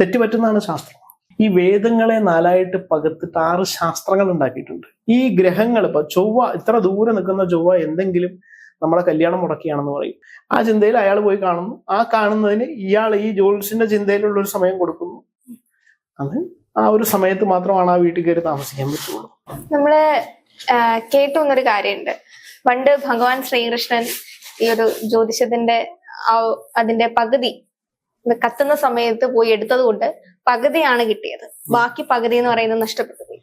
തെറ്റുപറ്റുന്നതാണ് ശാസ്ത്രം. ഈ വേദങ്ങളെ നാലായിട്ട് പകുത്തിട്ട് ആറ് ശാസ്ത്രങ്ങൾ ഉണ്ടാക്കിയിട്ടുണ്ട്. ഈ ഗ്രഹങ്ങൾ ഇപ്പൊ ചൊവ്വ ഇത്ര ദൂരെ നിൽക്കുന്ന ചൊവ്വ എന്തെങ്കിലും നമ്മളെ കല്യാണം മുടക്കിയാണെന്ന് പറയും. ആ ചിന്തയിൽ അയാൾ പോയി കാണുന്നു. ആ കാണുന്നതിന് ഇയാൾ ഈ ജോൽസിന്റെ ചിന്തയിലുള്ള ഒരു സമയം കൊടുക്കുന്നു. അത് ആ ഒരു സമയത്ത് മാത്രമാണ് ആ വീട്ടിൽ കയറി താമസിക്കാൻ പറ്റുള്ളൂ. നമ്മൾ ആ, കേട്ടു വന്നൊരു കാര്യമുണ്ട്. പണ്ട് ഭഗവാൻ ശ്രീകൃഷ്ണൻ ഈ ഒരു ജ്യോതിഷത്തിന്റെ അതിന്റെ പകുതി കത്തുന്ന സമയത്ത് പോയി എടുത്തത് കൊണ്ട് പകുതിയാണ് കിട്ടിയത്. ബാക്കി പകുതി എന്ന് പറയുന്നത് നഷ്ടപ്പെട്ടു പോയി.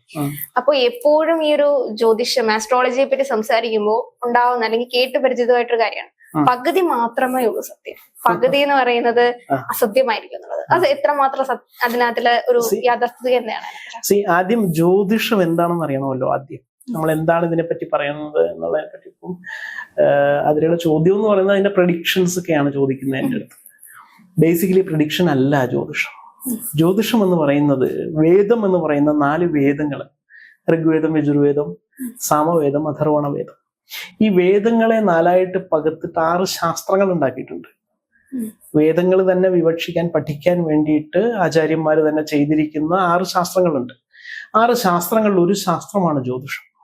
അപ്പൊ എപ്പോഴും ഈ ഒരു ജ്യോതിഷം ആസ്ട്രോളജിയെ പറ്റി സംസാരിക്കുമ്പോൾ ഉണ്ടാവുന്ന അല്ലെങ്കിൽ കേട്ട് പരിചിതമായിട്ടൊരു കാര്യമാണ്. പകുതി മാത്രമേ ഉള്ളൂ സത്യം. പകുതി എന്ന് പറയുന്നത്. അസത്യമായിരിക്കും എന്നുള്ളത്. അത് എത്രമാത്രം മാത്രം അതിനകത്തിലെ ഒരു യാഥാർത്ഥ്യത എന്താണ് സി ആദ്യം ജ്യോതിഷം എന്താണെന്ന് അറിയണമല്ലോ ആദ്യം. നമ്മൾ എന്താണ് ഇതിനെപ്പറ്റി പറയുന്നത് എന്നുള്ളതിനെ പറ്റി ഇപ്പം അതിലുള്ള ചോദ്യം എന്ന് പറയുന്നത് അതിന്റെ പ്രഡിക്ഷൻസ് ഒക്കെയാണ് ചോദിക്കുന്നത് എന്റെ അടുത്ത്. ബേസിക്കലി പ്രഡിക്ഷൻ അല്ല ജ്യോതിഷം. ജ്യോതിഷം എന്ന് പറയുന്നത് വേദം എന്ന് പറയുന്ന നാല് വേദങ്ങൾ. ഋഗ്വേദം യജുർവേദം സാമവേദം അഥർവണ വേദം ഈ വേദങ്ങളെ നാലായിട്ട് പകുത്തിട്ട് ആറ് ശാസ്ത്രങ്ങൾ ഉണ്ടാക്കിയിട്ടുണ്ട്. വേദങ്ങൾ തന്നെ വിവക്ഷിക്കാൻ പഠിക്കാൻ വേണ്ടിയിട്ട് ആചാര്യന്മാർ തന്നെ ചെയ്തിരിക്കുന്ന ആറ് ശാസ്ത്രങ്ങളുണ്ട്. ആറ് ശാസ്ത്രങ്ങളിൽ ഒരു ശാസ്ത്രമാണ് ജ്യോതിഷം.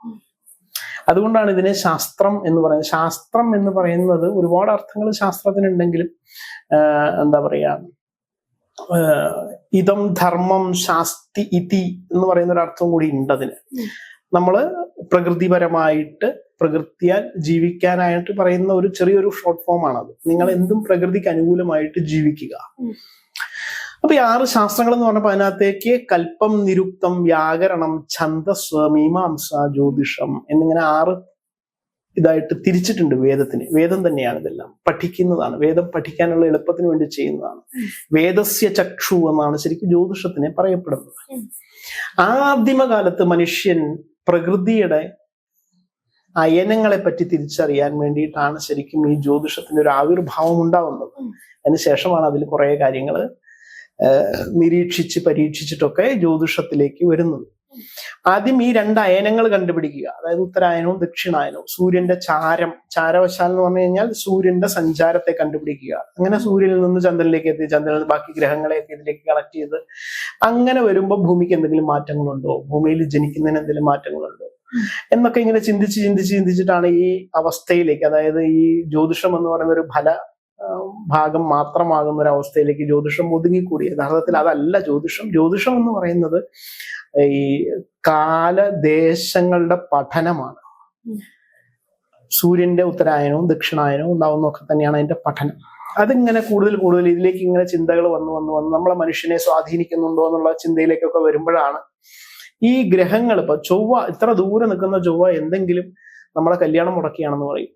അതുകൊണ്ടാണ് ഇതിനെ ശാസ്ത്രം എന്ന് പറയുന്നത്. ശാസ്ത്രം എന്ന് പറയുന്നത് ഒരുപാട് അർത്ഥങ്ങൾ ശാസ്ത്രത്തിനുണ്ടെങ്കിലും എന്താ പറയാ ഇതം ധർമ്മം ശാസ്തി ഇതി എന്ന് പറയുന്ന ഒരു അർത്ഥം കൂടി ഉണ്ട് അതിന്. നമ്മൾ നമ്മൾ പ്രകൃതിപരമായിട്ട് പ്രകൃതിയാൽ ജീവിക്കാനായിട്ട് പറയുന്ന ഒരു ചെറിയൊരു ഷോർട്ട് ഫോം ആണത്. നിങ്ങൾ എന്തും പ്രകൃതിക്ക് അനുകൂലമായിട്ട് ജീവിക്കുക. അപ്പൊ ഈ ആറ് ശാസ്ത്രങ്ങൾ എന്ന് പറഞ്ഞപ്പോ അതിനകത്തേക്ക് കൽപ്പം നിരുക്തം വ്യാകരണം ഛന്ദസ് മീമാംസ ജ്യോതിഷം എന്നിങ്ങനെ ആറ് ഇതായിട്ട് തിരിച്ചിട്ടുണ്ട് വേദത്തിന് വേദം തന്നെയാണ് ഇതെല്ലാം പഠിക്കുന്നതാണ് വേദം പഠിക്കാനുള്ള എളുപ്പത്തിന് വേണ്ടി ചെയ്യുന്നതാണ് വേദസ്യ ചക്ഷു എന്നാണ് ശരിക്കും ജ്യോതിഷത്തിനെ പറയപ്പെടുന്നത്. ആദിമകാലത്ത് മനുഷ്യൻ പ്രകൃതിയുടെ അയനങ്ങളെ പറ്റി തിരിച്ചറിയാൻ വേണ്ടിയിട്ടാണ് ശരിക്കും ഈ ജ്യോതിഷത്തിന്റെ ഒരു ആവിർഭാവം ഉണ്ടാവുന്നത്. അതിനുശേഷമാണ് അതിൽ കുറെ കാര്യങ്ങൾ നിരീക്ഷിച്ച് പരീക്ഷിച്ചിട്ടൊക്കെ ജ്യോതിഷത്തിലേക്ക് വരുന്നത് ആദ്യം ഈ രണ്ട് അയനങ്ങൾ കണ്ടുപിടിക്കുക. അതായത് ഉത്തരായനവും ദക്ഷിണായനവും. സൂര്യന്റെ ചാരം ചാരവശാൽ എന്ന് പറഞ്ഞു കഴിഞ്ഞാൽ സൂര്യന്റെ സഞ്ചാരത്തെ കണ്ടുപിടിക്കുക. അങ്ങനെ സൂര്യനിൽ നിന്ന് ചന്ദ്രനിലേക്ക് എത്തി ചന്ദ്രനിൽ നിന്ന് ബാക്കി ഗ്രഹങ്ങളെയൊക്കെ ഇതിലേക്ക് കളക്ട് ചെയ്ത് അങ്ങനെ വരുമ്പോൾ ഭൂമിക്ക് എന്തെങ്കിലും മാറ്റങ്ങളുണ്ടോ? ഭൂമിയിൽ ജനിക്കുന്നതിന് എന്തെങ്കിലും മാറ്റങ്ങളുണ്ടോ? എന്നൊക്കെ ഇങ്ങനെ ചിന്തിച്ച് ചിന്തിച്ച് ചിന്തിച്ചിട്ടാണ് ഈ അവസ്ഥയിലേക്ക് അതായത് ഈ ജ്യോതിഷം എന്ന് പറയുന്ന ഒരു ഫല ഭാഗം മാത്രമാകുന്ന ഒരു അവസ്ഥയിലേക്ക് ജ്യോതിഷം ഒതുങ്ങിക്കൂടി. യഥാർത്ഥത്തിൽ അതല്ല ജ്യോതിഷം. ജ്യോതിഷം എന്ന് പറയുന്നത് ഈ കാലദേശങ്ങളുടെ പഠനമാണ്. സൂര്യന്റെ ഉത്തരായനവും ദക്ഷിണായനവും ഉണ്ടാവുന്നതൊക്കെ തന്നെയാണ് അതിന്റെ പഠനം. അതിങ്ങനെ കൂടുതൽ കൂടുതൽ ഇതിലേക്ക് ഇങ്ങനെ ചിന്തകൾ വന്ന് വന്ന് വന്ന്. നമ്മളെ മനുഷ്യനെ സ്വാധീനിക്കുന്നുണ്ടോ എന്നുള്ള ചിന്തയിലേക്കൊക്കെ വരുമ്പോഴാണ് ഈ ഗ്രഹങ്ങൾ ഇപ്പൊ ചൊവ്വ ഇത്ര ദൂരെ നിൽക്കുന്ന ചൊവ്വ എന്തെങ്കിലും നമ്മളെ കല്യാണം മുടക്കിയാണെന്ന് പറയും.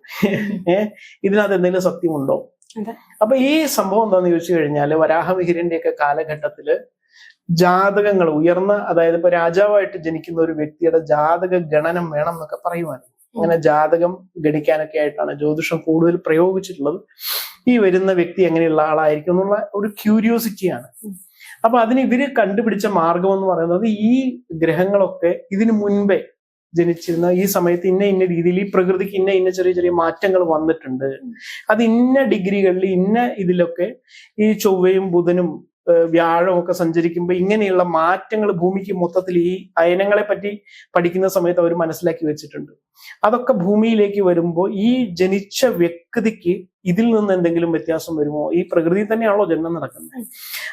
ഏഹ്? ഇതിനകത്ത് എന്തെങ്കിലും സത്യമുണ്ടോ. അപ്പൊ ഈ സംഭവം എന്താണെന്ന് ചോദിച്ചു കഴിഞ്ഞാൽ വരാഹമിഹിരന്റെ ഒക്കെ കാലഘട്ടത്തിൽ ജാതകങ്ങൾ ഉയർന്ന അതായത് ഇപ്പൊ രാജാവായിട്ട് ജനിക്കുന്ന ഒരു വ്യക്തിയുടെ ജാതക ഗണനം വേണം എന്നൊക്കെ പറയുവാൻ. അങ്ങനെ ജാതകം ഗണിക്കാനൊക്കെ ആയിട്ടാണ് ജ്യോതിഷം കൂടുതൽ പ്രയോഗിച്ചിട്ടുള്ളത്. ഈ വരുന്ന വ്യക്തി എങ്ങനെയുള്ള ആളായിരിക്കും എന്നുള്ള ഒരു ക്യൂരിയോസിറ്റിയാണ്. അപ്പൊ അതിന് ഇവർ കണ്ടുപിടിച്ച മാർഗം എന്ന് പറയുന്നത് ഈ ഗ്രഹങ്ങളൊക്കെ ഇതിനു മുൻപേ ജനിച്ചിരുന്ന ഈ സമയത്ത് ഇന്ന ഇന്ന രീതിയിൽ ഈ പ്രകൃതിക്ക് ഇന്ന ഇന്ന ചെറിയ ചെറിയ മാറ്റങ്ങൾ വന്നിട്ടുണ്ട്. അത് ഇന്ന ഡിഗ്രികളിൽ ഇന്ന ഇതിലൊക്കെ ഈ ചൊവ്വയും ബുധനും ഒക്കെ സഞ്ചരിക്കുമ്പോൾ ഇങ്ങനെയുള്ള മാറ്റങ്ങൾ ഭൂമിക്ക് മൊത്തത്തിൽ ഈ അയനങ്ങളെ പറ്റി പഠിക്കുന്ന സമയത്ത് അവർ മനസ്സിലാക്കി വെച്ചിട്ടുണ്ട്. അതൊക്കെ ഭൂമിയിലേക്ക് വരുമ്പോൾ ഈ ജനിച്ച വ്യക്തിക്ക് ഇതിൽ നിന്ന് എന്തെങ്കിലും വ്യത്യാസം വരുമോ? ഈ പ്രകൃതി തന്നെയാണല്ലോ ജന്മം നടക്കുന്നത്.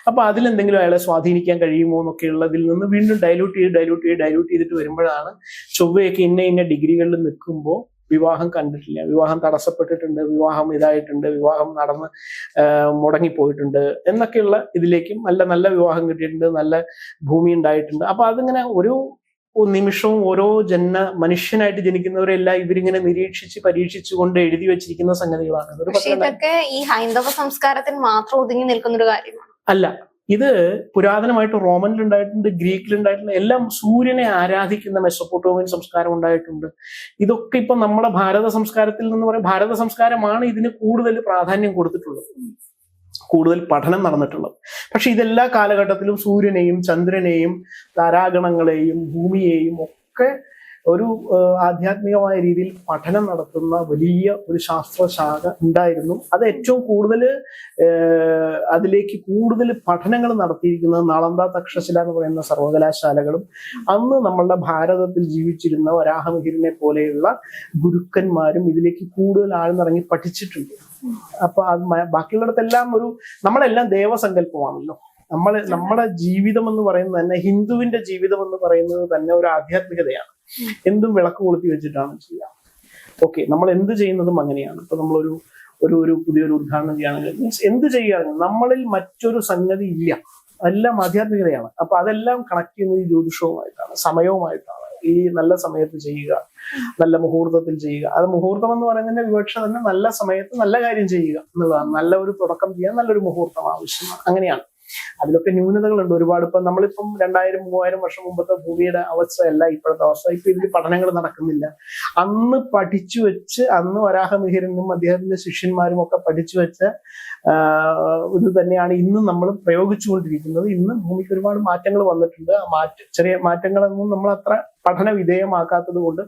അപ്പൊ അതിലെന്തെങ്കിലും അയാളെ സ്വാധീനിക്കാൻ കഴിയുമോ എന്നൊക്കെ ഉള്ളതിൽ നിന്ന് വീണ്ടും ഡൈലൂട്ട് ചെയ്ത് ഡൈലൂട്ട് ചെയ്ത് ഡൈലൂട്ട് ചെയ്തിട്ട് വരുമ്പോഴാണ് ചൊവ്വയൊക്കെ ഇന്ന ഇന്ന ഡിഗ്രികളിൽ നിൽക്കുമ്പോൾ വിവാഹം കണ്ടിട്ടില്ല. വിവാഹം തടസ്സപ്പെട്ടിട്ടുണ്ട് വിവാഹം ഇതായിട്ടുണ്ട് വിവാഹം നടന്ന് മുടങ്ങിപ്പോയിട്ടുണ്ട് എന്നൊക്കെയുള്ള ഇതിലേക്കും നല്ല നല്ല വിവാഹം കിട്ടിയിട്ടുണ്ട് നല്ല ഭൂമി ഉണ്ടായിട്ടുണ്ട്. അപ്പൊ അതിങ്ങനെ ഒരു നിമിഷവും ഓരോ ജന്മ മനുഷ്യനായിട്ട് ജനിക്കുന്നവരെല്ലാം ഇവരിങ്ങനെ നിരീക്ഷിച്ച് പരീക്ഷിച്ചു കൊണ്ട് എഴുതി വെച്ചിരിക്കുന്ന സംഗതികളാണ്. ഇതൊക്കെ ഈ ഹൈന്ദവ സംസ്കാരത്തിൽ മാത്രം ഒതുങ്ങി നിൽക്കുന്ന ഒരു കാര്യമാണ്. അല്ല. ഇത് പുരാതനമായിട്ട് റോമനിൽ ഉണ്ടായിട്ടുണ്ട് ഗ്രീക്കിൽ ഉണ്ടായിട്ടുണ്ട് എല്ലാം സൂര്യനെ ആരാധിക്കുന്ന മെസ്സപ്പോട്ടോമിയൻ സംസ്കാരം ഉണ്ടായിട്ടുണ്ട്. ഇതൊക്കെ ഇപ്പൊ നമ്മുടെ ഭാരത സംസ്കാരത്തിൽ നിന്ന് പറയും ഭാരത സംസ്കാരമാണ് ഇതിന് കൂടുതൽ പ്രാധാന്യം കൊടുത്തിട്ടുള്ളത്. കൂടുതൽ പഠനം നടന്നിട്ടുള്ളത്. പക്ഷെ ഇതെല്ലാ കാലഘട്ടത്തിലും സൂര്യനെയും ചന്ദ്രനെയും താരാഗണങ്ങളെയും ഭൂമിയെയും ഒക്കെ ഒരു ആധ്യാത്മികമായ രീതിയിൽ പഠനം നടത്തുന്ന വലിയ ഒരു ശാസ്ത്രശാഖ ഉണ്ടായിരുന്നു. അത് ഏറ്റവും കൂടുതൽ അതിലേക്ക് കൂടുതൽ പഠനങ്ങൾ നടത്തിയിരിക്കുന്നത് നളന്ത തക്ഷശില എന്ന് പറയുന്ന സർവകലാശാലകളും അന്ന് നമ്മളുടെ ഭാരതത്തിൽ ജീവിച്ചിരുന്ന വരാഹമിഹിരനെ പോലെയുള്ള ഗുരുക്കന്മാരും ഇതിലേക്ക് കൂടുതൽ ആഴ്ന്നിറങ്ങി പഠിച്ചിട്ടുണ്ട്. അപ്പൊ അത് ബാക്കിയുള്ളടത്തെല്ലാം ബാക്കിയുള്ളിടത്തെല്ലാം ഒരു നമ്മളെല്ലാം ദേവസങ്കല്പമാണല്ലോ. നമ്മൾ നമ്മുടെ ജീവിതം എന്ന് പറയുന്നത് തന്നെ ഹിന്ദുവിന്റെ ജീവിതം എന്ന് പറയുന്നത് തന്നെ ഒരു ആധ്യാത്മികതയാണ്. എന്തും വിളക്ക് കൊളുത്തി വെച്ചിട്ടാണ് ചെയ്യുക ഓക്കെ നമ്മൾ എന്ത് ചെയ്യുന്നതും അങ്ങനെയാണ്. ഇപ്പൊ നമ്മളൊരു ഒരു ഒരു പുതിയൊരു ഉദ്ഘാടനം ചെയ്യുകയാണെങ്കിൽ മീൻസ് എന്ത് ചെയ്യുകയാണെങ്കിൽ നമ്മളിൽ മറ്റൊരു സംഗതി ഇല്ല. എല്ലാം ആധ്യാത്മികതയാണ്. അപ്പൊ അതെല്ലാം കണക്ട് ചെയ്യുന്നത് ഈ ജ്യോതിഷവുമായിട്ടാണ് സമയവുമായിട്ടാണ്. ഈ നല്ല സമയത്ത് ചെയ്യുക നല്ല മുഹൂർത്തത്തിൽ ചെയ്യുക. അത് മുഹൂർത്തം എന്ന് പറയുന്നതിന്റെ വിവക്ഷ തന്നെ നല്ല സമയത്ത് നല്ല കാര്യം ചെയ്യുക എന്നുള്ളതാണ്. നല്ല ഒരു തുടക്കം ചെയ്യാൻ നല്ലൊരു മുഹൂർത്തം ആവശ്യമാണ്. അങ്ങനെയാണ്. അതിലൊക്കെ ന്യൂനതകളുണ്ട് ഒരുപാട്. ഇപ്പൊ നമ്മളിപ്പം രണ്ടായിരം മൂവായിരം വർഷം മുമ്പത്തെ ഭൂമിയുടെ അവസ്ഥയല്ല ഇപ്പോഴത്തെ അവസ്ഥ. ഇപ്പൊ ഇതിൽ പഠനങ്ങൾ നടക്കുന്നില്ല. അന്ന് പഠിച്ചു വെച്ച് അന്ന് വരാഹമിഹിരനും അദ്ദേഹത്തിന്റെ ശിഷ്യന്മാരും ഒക്കെ പഠിച്ചു വെച്ച ഇത് തന്നെയാണ് ഇന്നും നമ്മൾ പ്രയോഗിച്ചുകൊണ്ടിരിക്കുന്നത്. ഇന്ന് ഭൂമിക്ക് ഒരുപാട് മാറ്റങ്ങൾ വന്നിട്ടുണ്ട്. ആ മാറ്റ ചെറിയ മാറ്റങ്ങളൊന്നും നമ്മൾ അത്ര പഠന വിധേയമാക്കാത്തത് കൊണ്ട്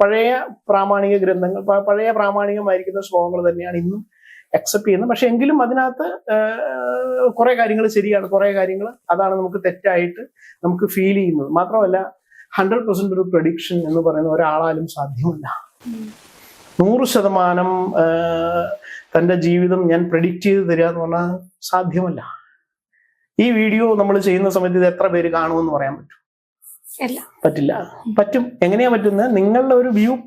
പഴയ പ്രാമാണിക ഗ്രന്ഥങ്ങൾ പഴയ പ്രാമാണികമായിരിക്കുന്ന ശ്ലോകങ്ങൾ തന്നെയാണ് ഇന്നും അക്സെപ്റ്റ് ചെയ്യുന്നത് പക്ഷെ എങ്കിലും അതിനകത്ത് കുറെ കാര്യങ്ങൾ ശരിയാണ് കുറെ കാര്യങ്ങൾ അതാണ് നമുക്ക് തെറ്റായിട്ട് നമുക്ക് ഫീൽ ചെയ്യുന്നത്. മാത്രമല്ല ഹൺഡ്രഡ് പെർസെന്റ് ഒരു പ്രഡിക്ഷൻ എന്ന് പറയുന്ന ഒരാളാലും സാധ്യമല്ല. നൂറ് ശതമാനം ആ, തന്റെ ജീവിതം ഞാൻ പ്രഡിക്റ്റ് ചെയ്ത് തരിക എന്ന് പറഞ്ഞാൽ സാധ്യമല്ല. ഈ വീഡിയോ നമ്മൾ ചെയ്യുന്ന സമയത്ത് ഇത് എത്ര പേര് കാണുമെന്ന് പറയാൻ പറ്റും? പറ്റില്ല. പറ്റും. എങ്ങനെയാ പറ്റുന്നത്? നിങ്ങളുടെ ഒരു വ്യൂ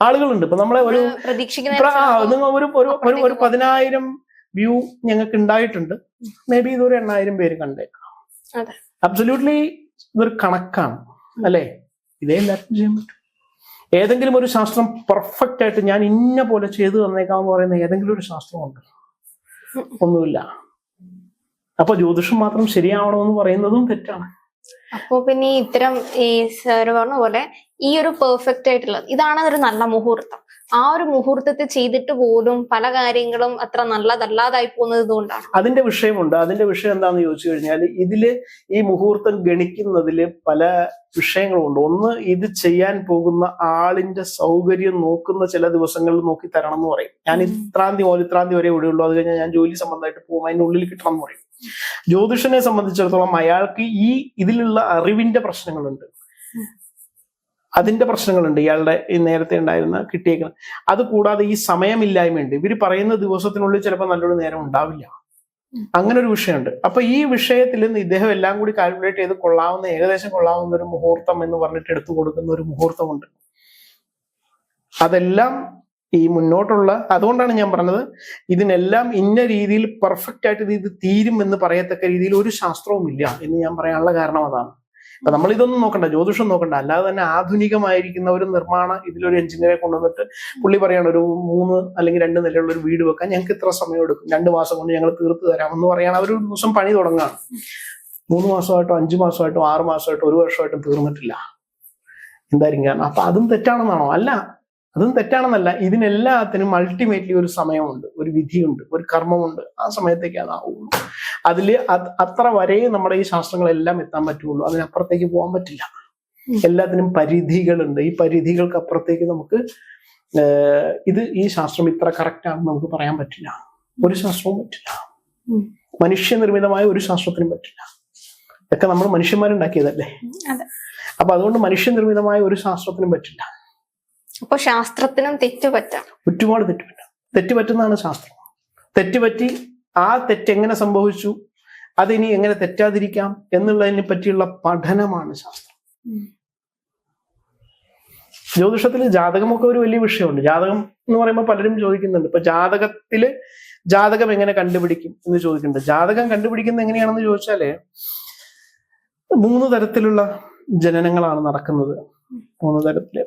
ആളുകളുണ്ട്. ഇപ്പൊ നമ്മളെ ഒരു ഒരു ഒരു ഒരു പതിനായിരം വ്യൂ ഞങ്ങൾക്ക് ഉണ്ടായിട്ടുണ്ട്. മേ ബി ഇതൊരു എണ്ണായിരം പേര് കണ്ടേക്കാം. അബ്സല്യൂട്ട്ലി ഇതൊരു കണക്കാണ്. അല്ലേ? ഇതേ എല്ലാവർക്കും ചെയ്യാൻ പറ്റും. ഏതെങ്കിലും ഒരു ശാസ്ത്രം പെർഫെക്റ്റ് ആയിട്ട് ഞാൻ ഇന്ന പോലെ ചെയ്തു തന്നേക്കാം എന്ന് പറയുന്ന ഏതെങ്കിലും ഒരു ശാസ്ത്രമുണ്ട്. ഒന്നുമില്ല. അപ്പൊ ജ്യോതിഷം മാത്രം ശരിയാവണമെന്ന് പറയുന്നതും തെറ്റാണ്. അപ്പോ പിന്നെ ഇത്തരം ഈ സാറ് പറഞ്ഞ പോലെ ഈ ഒരു പെർഫെക്റ്റ് ആയിട്ടുള്ള ഇതാണ് ഒരു നല്ല മുഹൂർത്തം. ആ ഒരു മുഹൂർത്തത്തിൽ ചെയ്തിട്ട് പോലും പല കാര്യങ്ങളും അത്ര നല്ലതല്ലാതായി പോകുന്നത് കൊണ്ടാണ്. അതിന്റെ വിഷയമുണ്ട്. അതിന്റെ വിഷയം എന്താണെന്ന് ചോദിച്ചു കഴിഞ്ഞാൽ ഇതിൽ ഈ മുഹൂർത്തം ഗണിക്കുന്നതിൽ പല വിഷയങ്ങളുണ്ട്. ഒന്ന് ഇത് ചെയ്യാൻ പോകുന്ന ആളിന്റെ സൗകര്യം നോക്കുന്ന ചില ദിവസങ്ങളിൽ നോക്കി തരണം എന്ന് പറയും. ഞാൻ ഇത്രാന്തി ഓലിത്രാന്തി മുതൽ വരെ ഇവിടെയുള്ളൂ. അത് കഴിഞ്ഞാൽ ഞാൻ ജോലി സംബന്ധമായിട്ട് പോകും. അതിന്റെ ഉള്ളിൽ കിട്ടണം എന്ന് പറയും. ജ്യോതിഷനെ സംബന്ധിച്ചിടത്തോളം അയാൾക്ക് ഈ ഇതിലുള്ള അറിവിന്റെ പ്രശ്നങ്ങളുണ്ട്. അതിന്റെ പ്രശ്നങ്ങളുണ്ട്. ഇയാളുടെ നേരത്തെ ഉണ്ടായിരുന്ന കിട്ടിയേക്കുന്ന അത് കൂടാതെ ഈ സമയമില്ലായ്മയുണ്ട്. ഇവർ പറയുന്ന ദിവസത്തിനുള്ളിൽ ചിലപ്പോൾ നല്ലൊരു നേരം ഉണ്ടാവില്ല. അങ്ങനെ ഒരു വിഷയമുണ്ട്. അപ്പൊ ഈ വിഷയത്തിൽ നിന്ന് ഇദ്ദേഹം എല്ലാം കൂടി കാൽക്കുലേറ്റ് ചെയ്ത് കൊള്ളാവുന്ന ഏകദേശം കൊള്ളാവുന്ന ഒരു മുഹൂർത്തം എന്ന് പറഞ്ഞിട്ട് എടുത്തു കൊടുക്കുന്ന ഒരു മുഹൂർത്തമുണ്ട്. അതെല്ലാം ഈ മുന്നോട്ടുള്ള അതുകൊണ്ടാണ് ഞാൻ പറഞ്ഞത് ഇതിനെല്ലാം ഇന്ന രീതിയിൽ പെർഫെക്റ്റ് ആയിട്ട് ഇത് തീരും എന്ന് പറയത്തക്ക രീതിയിൽ ഒരു ശാസ്ത്രവും ഇല്ല എന്ന് ഞാൻ പറയാനുള്ള കാരണം അതാണ്. അപ്പൊ നമ്മൾ ഇതൊന്നും നോക്കണ്ട ജ്യോതിഷം നോക്കണ്ട അല്ലാതെ തന്നെ ആധുനികമായിരിക്കുന്ന ഒരു നിർമ്മാണ ഇതിലൊരു എഞ്ചിനീയറെ കൊണ്ടുവന്നിട്ട് പുള്ളി പറയാണ് ഒരു മൂന്ന് അല്ലെങ്കിൽ രണ്ട് നിലയുള്ള ഒരു വീട് വെക്കാൻ ഞങ്ങൾക്ക് ഇത്ര സമയം എടുക്കും. രണ്ട് മാസം കൊണ്ട് ഞങ്ങൾ തീർത്ത് എന്ന് പറയാണ്. അവർ ഒരു ദിവസം പണി തുടങ്ങാണ് മൂന്ന് മാസമായിട്ടോ അഞ്ചു മാസമായിട്ടോ ആറ് മാസമായിട്ടോ ഒരു വർഷമായിട്ടും തീർന്നിട്ടില്ല. എന്തായിരിക്കും കാരണം? അപ്പൊ അതും തെറ്റാണെന്നാണോ? അല്ല. അതും തെറ്റാണെന്നല്ല ഇതിനെല്ലാത്തിനും അൾട്ടിമേറ്റ്ലി ഒരു സമയമുണ്ട് ഒരു വിധിയുണ്ട് ഒരു കർമ്മമുണ്ട്. ആ സമയത്തേക്ക് അതാവുള്ളൂ അതിൽ അത് അത്ര വരെ നമ്മുടെ ഈ ശാസ്ത്രങ്ങളെല്ലാം എത്താൻ പറ്റുള്ളൂ. അതിനപ്പുറത്തേക്ക് പോകാൻ പറ്റില്ല. എല്ലാത്തിനും പരിധികളുണ്ട്. ഈ പരിധികൾക്ക് അപ്പുറത്തേക്ക് നമുക്ക് ഇത് ഈ ശാസ്ത്രം ഇത്ര കറക്റ്റ് ആണെന്ന് നമുക്ക് പറയാൻ പറ്റില്ല. ഒരു ശാസ്ത്രവും പറ്റില്ല. മനുഷ്യ മനുഷ്യനിർമ്മിതമായ ഒരു ശാസ്ത്രത്തിനും പറ്റില്ല. ഇതൊക്കെ നമ്മൾ മനുഷ്യന്മാരുണ്ടാക്കിയതല്ലേ? അപ്പൊ അതുകൊണ്ട് മനുഷ്യനിർമ്മിതമായ ഒരു ശാസ്ത്രത്തിനും പറ്റില്ല. അപ്പൊ ശാസ്ത്രത്തിനും തെറ്റുപറ്റാം. ഒരുപാട് തെറ്റുപറ്റാം. തെറ്റുപറ്റുന്നതാണ് ശാസ്ത്രം. തെറ്റുപറ്റി ആ തെറ്റെങ്ങനെ സംഭവിച്ചു? അതിനി എങ്ങനെ തെറ്റാതിരിക്കാം എന്നുള്ളതിനെ പറ്റിയുള്ള പഠനമാണ് ശാസ്ത്രം. ജ്യോതിഷത്തിൽ ജാതകമൊക്കെ ഒരു വലിയ വിഷയമുണ്ട്. ജാതകം എന്ന് പറയുമ്പോൾ പലരും ചോദിക്കുന്നുണ്ട്. ഇപ്പൊ ജാതകത്തിൽ ജാതകം എങ്ങനെ കണ്ടുപിടിക്കും എന്ന് ചോദിക്കുന്നുണ്ട്. ജാതകം കണ്ടുപിടിക്കുന്നത് എങ്ങനെയാണെന്ന് ചോദിച്ചാൽ മൂന്ന് തരത്തിലുള്ള ജനനങ്ങളാണ് നടക്കുന്നത്. മൂന്ന് തരത്തിൽ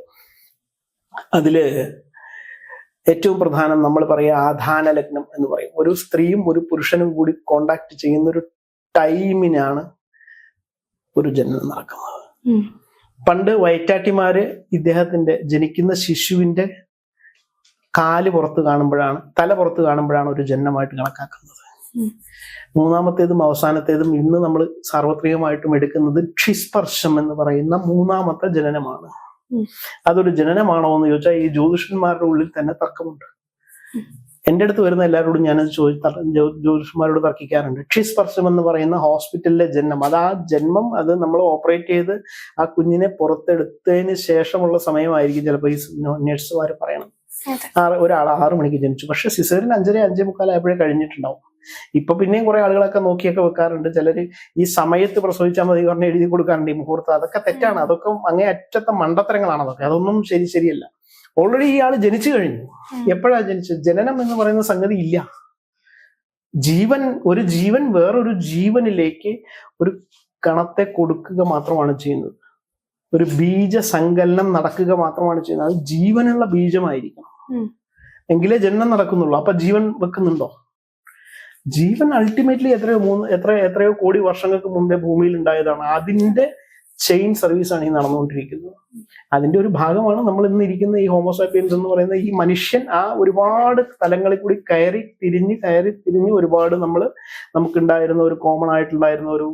അതിൽ ഏറ്റവും പ്രധാനം നമ്മൾ പറയുക ആധാന ലഗ്നം എന്ന് പറയും. ഒരു സ്ത്രീയും ഒരു പുരുഷനും കൂടി കോണ്ടാക്ട് ചെയ്യുന്ന ഒരു ടൈമിനാണ് ഒരു ജനനം നടക്കുന്നത്. പണ്ട് വയറ്റാട്ടിമാര് ഇദ്ദേഹത്തിന്റെ ജനിക്കുന്ന ശിശുവിന്റെ കാൽ പുറത്ത് കാണുമ്പോഴാണ് തല പുറത്ത് കാണുമ്പോഴാണ് ഒരു ജനനമായിട്ട് കണക്കാക്കുന്നത്. മൂന്നാമത്തേതും അവസാനത്തേതും ഇന്ന് നമ്മൾ സാർവത്രികമായിട്ടും എടുക്കുന്നത് ക്ഷിസ്പർശം എന്ന് പറയുന്ന മൂന്നാമത്തെ ജനനമാണ്. അതൊരു ജനനമാണോ എന്ന് ചോദിച്ചാൽ ഈ ജ്യോതിഷന്മാരുടെ ഉള്ളിൽ തന്നെ തർക്കമുണ്ട്. എന്റെ അടുത്ത് വരുന്ന എല്ലാവരോടും ഞാൻ ജ്യോതിഷന്മാരോട് തർക്കിക്കാറുണ്ട്. ക്ഷിസ്പർശം എന്ന് പറയുന്ന ഹോസ്പിറ്റലിലെ ജന്മം അത് ആ ജന്മം അത് നമ്മൾ ഓപ്പറേറ്റ് ചെയ്ത് ആ കുഞ്ഞിനെ പുറത്തെടുത്തതിന് ശേഷമുള്ള സമയമായിരിക്കും ചിലപ്പോൾ ഈ നേഴ്സുമാർ പറയണം. ആറ് ഒരാൾ ആറ് മണിക്ക് ജനിച്ചു. പക്ഷെ സിസേറിൽ അഞ്ചര അഞ്ചേ മുക്കാലായപ്പോഴേ കഴിഞ്ഞിട്ടുണ്ടാവും. ഇപ്പൊ പിന്നെയും കുറെ ആളുകളൊക്കെ നോക്കിയൊക്കെ വെക്കാറുണ്ട്. ചിലര് ഈ സമയത്ത് പ്രസവിച്ചാൽ മതി പറഞ്ഞ് എഴുതി കൊടുക്കാറുണ്ട് ഈ മുഹൂർത്തം. അതൊക്കെ തെറ്റാണ്. അതൊക്കെ അങ്ങേ അറ്റത്തെ മണ്ടത്തരങ്ങളാണ് അതൊക്കെ. അതൊന്നും ശരി ശരിയല്ല. ഓൾറെഡി ഈ ആൾ ജനിച്ചു കഴിഞ്ഞു. എപ്പോഴാണ് എപ്പോഴാ ജനിച്ചത്? ജനനം എന്ന് പറയുന്ന സംഗതി ഇല്ല. ജീവൻ ഒരു ജീവൻ വേറൊരു ജീവനിലേക്ക് ഒരു കണത്തെ കൊടുക്കുക മാത്രമാണ് ചെയ്യുന്നത്. ഒരു ബീജ സങ്കലനം നടക്കുക മാത്രമാണ് ചെയ്യുന്നത്. അത് ജീവനുള്ള ബീജമായിരിക്കണം. എങ്കിലേ ജനനം നടക്കുന്നുള്ളൂ. അപ്പൊ ജീവൻ വെക്കുന്നുണ്ടോ? ജീവൻ അൾട്ടിമേറ്റ്ലി എത്രയോ മൂന്ന് എത്ര എത്രയോ കോടി വർഷങ്ങൾക്ക് മുമ്പേ ഭൂമിയിൽ ഉണ്ടായതാണ്. അതിന്റെ ചെയിൻ സർവീസ് ആണ് ഈ നടന്നുകൊണ്ടിരിക്കുന്നത്. അതിന്റെ ഒരു ഭാഗമാണ് നമ്മൾ ഇന്ന് ഇരിക്കുന്ന ഈ ഹോമോസാപ്പിയൻസ് എന്ന് പറയുന്ന ഈ മനുഷ്യൻ ആ ഒരുപാട് തലങ്ങളിൽ കൂടി കയറി തിരിഞ്ഞ് കയറി തിരിഞ്ഞ് ഒരുപാട് നമ്മൾ നമുക്കുണ്ടായിരുന്ന ഒരു കോമൺ ആയിട്ടുണ്ടായിരുന്ന ഒരു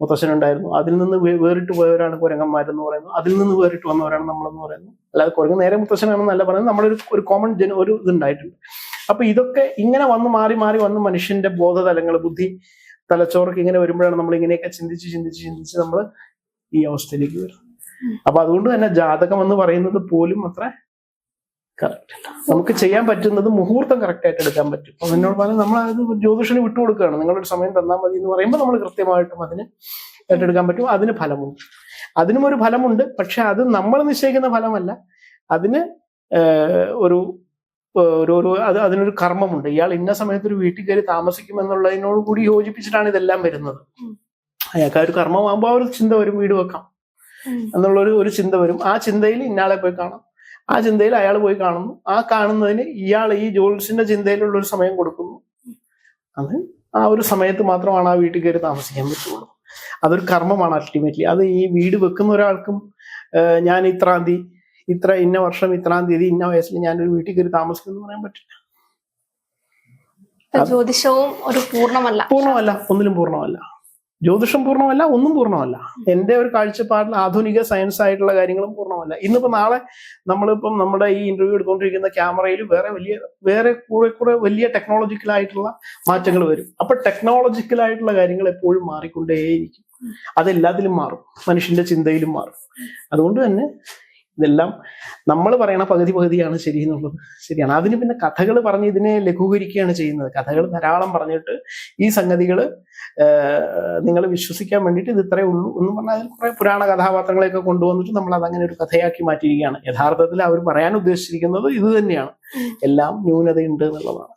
മുത്തശ്ശൻ ഉണ്ടായിരുന്നു. അതിൽ നിന്ന് വേറിട്ട് പോയവരാണ് കുരങ്ങന്മാരെന്ന് പറയുന്നത് അതിൽ നിന്ന് വേറിട്ട് വന്നവരാണ് നമ്മളെന്ന് പറയുന്നത് അല്ലാതെ കുരങ്ങ് നേരെ മുത്തശ്ശനാണെന്നല്ല പറയുന്നത്. നമ്മളൊരു ഒരു കോമൺ ജന ഒരു ഇതുണ്ടായിട്ടുണ്ട്. അപ്പൊ ഇതൊക്കെ ഇങ്ങനെ വന്ന് മാറി മാറി വന്ന് മനുഷ്യന്റെ ബോധതലങ്ങൾ ബുദ്ധി തലച്ചോറൊക്കെ ഇങ്ങനെ വരുമ്പോഴാണ് നമ്മൾ ഇങ്ങനെയൊക്കെ ചിന്തിച്ച് ചിന്തിച്ച് ചിന്തിച്ച് നമ്മൾ ഈ അവസ്ഥയിലേക്ക് വരും അപ്പൊ അതുകൊണ്ട് തന്നെ ജാതകം എന്ന് പറയുന്നത് പോലും അത്ര കറക്റ്റ് നമുക്ക് ചെയ്യാൻ പറ്റുന്നത് മുഹൂർത്തം കറക്റ്റ് ആയിട്ട് എടുക്കാൻ പറ്റും. അപ്പൊ എന്നോട് പറഞ്ഞാൽ നമ്മൾ അത് ജ്യോതിഷന് വിട്ടുകൊടുക്കുകയാണ് നിങ്ങളൊരു സമയം തന്നാൽ മതി എന്ന് പറയുമ്പോൾ നമ്മൾ കൃത്യമായിട്ടും അതിന് ഏറ്റെടുക്കാൻ പറ്റും. അതിന് ഫലമുണ്ട്. അതിനും ഒരു ഫലമുണ്ട്. പക്ഷെ അത് നമ്മൾ നിശ്ചയിക്കുന്ന ഫലമല്ല. അതിന് ഒരു ഒരു ഒരു അത് അതിനൊരു കർമ്മമുണ്ട്. ഇയാൾ ഇന്ന സമയത്ത് ഒരു വീട്ടിൽ കയറി താമസിക്കുമെന്നുള്ളതിനോട് കൂടി യോജിപ്പിച്ചിട്ടാണ് ഇതെല്ലാം വരുന്നത്. അയാൾക്ക് ആ ഒരു കർമ്മമാകുമ്പോൾ ആ ഒരു ചിന്ത വരും വീട് വെക്കാം. എന്നുള്ള എന്നുള്ളൊരു ഒരു ചിന്ത വരും. ആ ചിന്തയിൽ ഇന്നാളെ പോയി കാണാം. ആ ചിന്തയിൽ അയാൾ പോയി കാണുന്നു. ആ കാണുന്നതിന് ഇയാൾ ഈ ജോൽസിന്റെ ചിന്തയിലുള്ള ഒരു സമയം കൊടുക്കുന്നു. അത് ആ ഒരു സമയത്ത് മാത്രമാണ് ആ വീട്ടിൽ കയറി താമസിക്കാൻ പറ്റുള്ളൂ. അതൊരു കർമ്മമാണ് അൾട്ടിമേറ്റ്ലി അത് ഈ വീട് വെക്കുന്ന ഒരാൾക്കും ഞാൻ ഇത്രാന്തി ഇത്ര ഇന്ന വർഷം ഇത്രാം തീയതി ഇന്ന വയസ്സിൽ ഞാനൊരു വീട്ടിൽ കയറി താമസിക്കുന്നു എന്ന് പറയാൻ പറ്റില്ല. ജ്യോതിഷവും ഒരു പൂർണമല്ല. പൂർണമല്ല ഒന്നിലും പൂർണമല്ല. ജ്യോതിഷം പൂർണമല്ല ഒന്നും പൂർണമല്ല. എന്റെ ഒരു കാഴ്ചപ്പാടിൽ ആധുനിക സയൻസ് ആയിട്ടുള്ള കാര്യങ്ങളും പൂർണമല്ല. ഇന്നിപ്പോ നാളെ നമ്മളിപ്പം നമ്മുടെ ഈ ഇന്റർവ്യൂ എടുത്തുകൊണ്ടിരിക്കുന്ന ക്യാമറയിൽ വേറെ വലിയ വേറെ കുറെ കുറെ വലിയ ടെക്നോളജിക്കൽ ആയിട്ടുള്ള മാറ്റങ്ങൾ വരും. അപ്പൊ ടെക്നോളജിക്കൽ ആയിട്ടുള്ള കാര്യങ്ങൾ എപ്പോഴും മാറിക്കൊണ്ടേയിരിക്കും. അതെല്ലാത്തിലും മാറും. മനുഷ്യന്റെ ചിന്തയിലും മാറും. അതുകൊണ്ട് തന്നെ ഇതെല്ലാം നമ്മൾ പറയണ പകുതി പകുതിയാണ് ശരി എന്നുള്ളത്. ശരിയാണ്. അതിന് പിന്നെ കഥകൾ പറഞ്ഞ് ഇതിനെ ലഘൂകരിക്കുകയാണ് ചെയ്യുന്നത്. കഥകൾ ധാരാളം പറഞ്ഞിട്ട് ഈ സംഗതികൾ നിങ്ങൾ വിശ്വസിക്കാൻ വേണ്ടിയിട്ട് ഇത് ഇത്രയേ ഉള്ളൂ എന്ന് പറഞ്ഞാൽ അതിൽ കുറെ പുരാണ കഥാപാത്രങ്ങളെയൊക്കെ കൊണ്ടുവന്നിട്ട് നമ്മൾ അതങ്ങനെ ഒരു കഥയാക്കി മാറ്റിയിരിക്കുകയാണ്. യഥാർത്ഥത്തിൽ അവർ പറയാൻ ഉദ്ദേശിച്ചിരിക്കുന്നത് ഇത് തന്നെയാണ്. എല്ലാം ന്യൂനതയുണ്ട് എന്നുള്ളതാണ്.